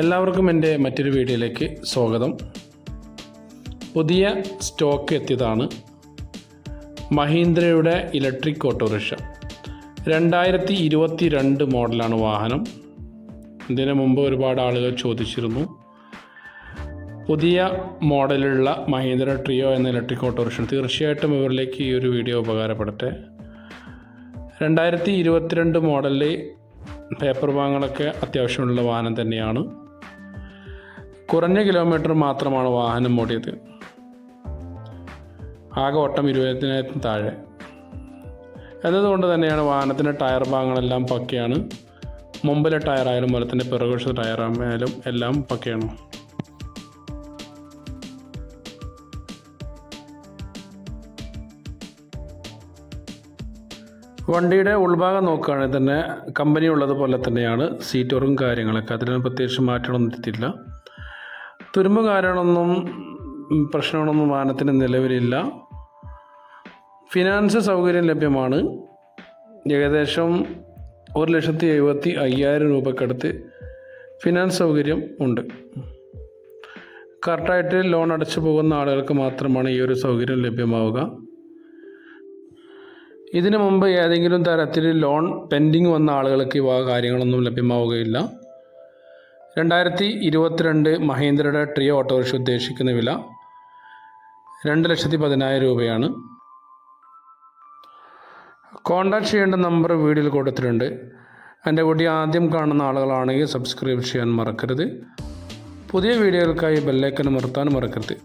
എല്ലാവർക്കും എന്റെ മറ്റൊരു വീഡിയോയിലേക്ക് സ്വാഗതം. പുതിയ സ്റ്റോക്ക് എത്തിയതാണ് മഹീന്ദ്രയുടെ ഇലക്ട്രിക് ഓട്ടോറിക്ഷ. രണ്ടായിരത്തി ഇരുപത്തി രണ്ട് മോഡലാണ് വാഹനം. ഇതിനു മുമ്പ് ഒരുപാട് ആളുകൾ ചോദിച്ചിരുന്നു പുതിയ മോഡലുള്ള മഹീന്ദ്ര ട്രിയോ എന്ന ഇലക്ട്രിക് ഓട്ടോറിക്ഷ. തീർച്ചയായിട്ടും ഇവരിലേക്ക് ഈ ഒരു വീഡിയോ ഉപകാരപ്പെടട്ടെ. രണ്ടായിരത്തി ഇരുപത്തിരണ്ട് മോഡലിൽ പേപ്പർ വാങ്ങലൊക്കെ അത്യാവശ്യമുള്ള വാഹനം തന്നെയാണ്. കുറഞ്ഞ കിലോമീറ്റർ മാത്രമാണ് വാഹനം ഓടിയത്. ആകെ ഓട്ടം ഇരുപതിനായിരത്തിന് താഴെ. എന്നതുകൊണ്ട് തന്നെയാണ് വാഹനത്തിന്റെ ടയർ ഭാഗങ്ങളെല്ലാം പക്കയാണ്. മുമ്പിലെ ടയറായാലും പോലെ തന്നെ പിറകുവശത്തെ ടയറായാലും എല്ലാം പക്കയാണ്. വണ്ടിയുടെ ഉൾഭാഗം നോക്കുകയാണെങ്കിൽ തന്നെ കമ്പനി ഉള്ളതുപോലെ തന്നെയാണ്. സീറ്ററും കാര്യങ്ങളൊക്കെ. അതിന് പ്രത്യേകിച്ച് മാറ്റണമൊന്നും വരുത്തിയില്ല തുരുമ്പ് കാരണമൊന്നും പ്രശ്നങ്ങളൊന്നും വാഹനത്തിന് നിലവിലില്ല. ഫിനാൻസ് സൗകര്യം ലഭ്യമാണ്. ഏകദേശം ഒരു ലക്ഷത്തി എഴുപത്തി അയ്യായിരം രൂപക്കടുത്ത് ഫിനാൻസ് സൗകര്യം ഉണ്ട്. കറക്റ്റായിട്ട് ലോൺ അടച്ചു പോകുന്ന ആളുകൾക്ക് മാത്രമാണ് ഈ ഒരു സൗകര്യം ലഭ്യമാവുക. ഇതിനു മുമ്പ് ഏതെങ്കിലും തരത്തിൽ ലോൺ പെൻഡിങ് വന്ന ആളുകൾക്ക് ഇവ കാര്യങ്ങളൊന്നും ലഭ്യമാവുകയില്ല. രണ്ടായിരത്തി ഇരുപത്തിരണ്ട് മഹീന്ദ്രയുടെ ട്രിയോ ഓട്ടോറിക്ഷ ഉദ്ദേശിക്കുന്ന വില രണ്ട് ലക്ഷത്തി പതിനായിരം രൂപയാണ്. കോണ്ടാക്ട് ചെയ്യേണ്ട നമ്പർ വീഡിയോയിൽ കൊടുത്തിട്ടുണ്ട്. എന്റെ വീഡിയോ ആദ്യം കാണുന്ന ആളുകളാണെങ്കിൽ സബ്സ്ക്രൈബ് ചെയ്യാൻ മറക്കരുത്. പുതിയ വീഡിയോകൾക്കായി ബെല്ലൈക്കൻ അമർത്താൻ മറക്കരുത്.